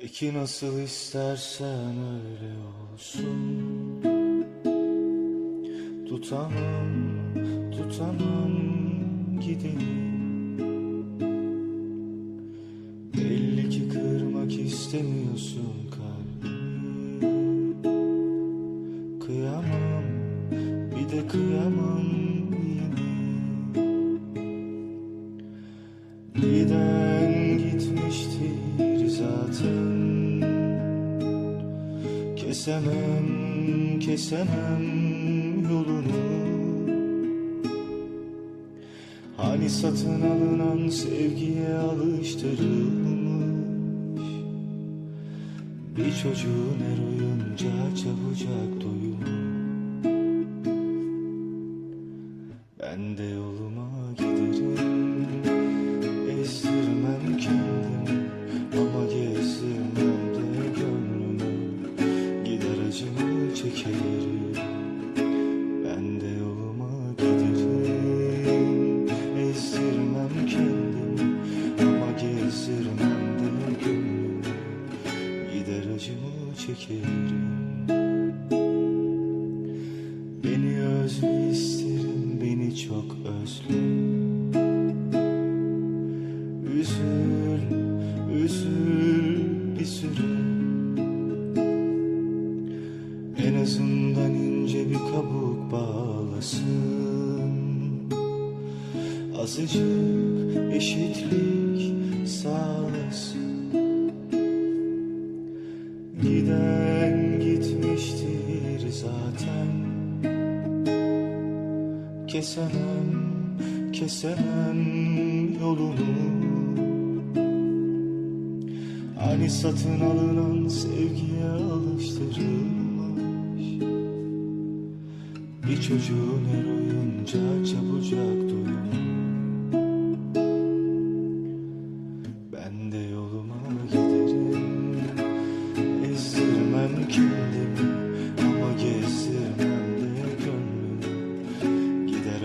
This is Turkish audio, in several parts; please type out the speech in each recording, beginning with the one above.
Peki nasıl istersen öyle olsun. Tutamam, tutamam gidelim Belli ki kırmak istemiyorsun kalbimi. Kıyamam, bir de kıyamam yine. Giden gitmiştir zaten Kesemem, kesemem yolunu. Hani satın alınan sevgiye alıştırılmış Bir çocuğun her oyuncağı çabucak doyumu Ben de Beni özle isterim, beni çok özle. Üzül, üzül bir süre. En azından ince bir kabuk bağlasın. Azıcık eşitlik sağlasın Kesemem, kesemem yolunu. Hani satın alınan sevgiye alıştırılmış. Bir çocuğun her oyuncağı çabucak doyumu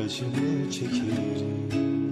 gönlümü Gider